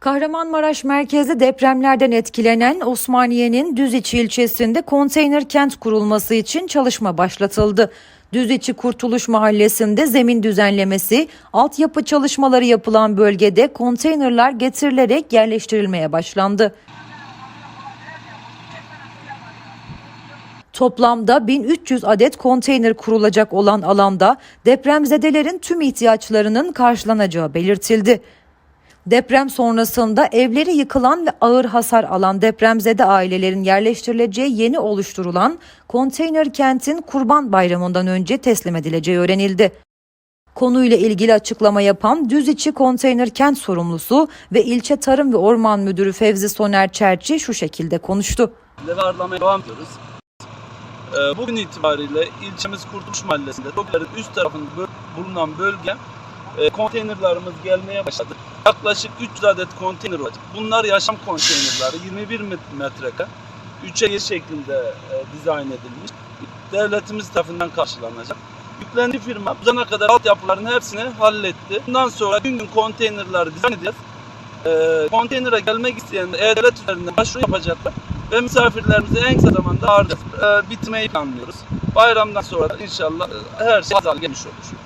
Kahramanmaraş merkezli depremlerden etkilenen Osmaniye'nin Düziçi ilçesinde konteyner kent kurulması için çalışma başlatıldı. Düziçi Kurtuluş Mahallesi'nde zemin düzenlemesi, altyapı çalışmaları yapılan bölgede konteynerlar getirilerek yerleştirilmeye başlandı. Toplamda 1300 adet konteyner kurulacak olan alanda depremzedelerin tüm ihtiyaçlarının karşılanacağı belirtildi. Deprem sonrasında evleri yıkılan ve ağır hasar alan depremzede ailelerin yerleştirileceği yeni oluşturulan konteyner kentin Kurban Bayramı'ndan önce teslim edileceği öğrenildi. Konuyla ilgili açıklama yapan Düziçi Konteyner Kent sorumlusu ve ilçe Tarım ve Orman Müdürü Fevzi Soner Çerçi şu şekilde konuştu. Ve ağırlamaya devam ediyoruz. Ee, Bugün itibariyle ilçemiz Kurtuluş Mahallesi'nde TOKİ'lerin üst tarafında bulunan bölge e, konteynerlarımız gelmeye başladı. Yaklaşık 300 adet konteyner olacak. Bunlar yaşam konteynerları 21 met- metreka 3'e 1 şeklinde e, dizayn edilmiş. Devletimiz tarafından karşılanacak. Yüklendiği firma bu zamana kadar altyapıların hepsini halletti. Bundan sonra gün gün konteynerları dizayn edeceğiz. E, konteynere gelmek isteyen E-Devlet üzerinden başvuru yapacaklar ve misafirlerimizi en kısa zamanda ağırlayacağız. E, bitmeyi planlıyoruz. Bayramdan sonra inşallah e, her şey azal gelmiş olur.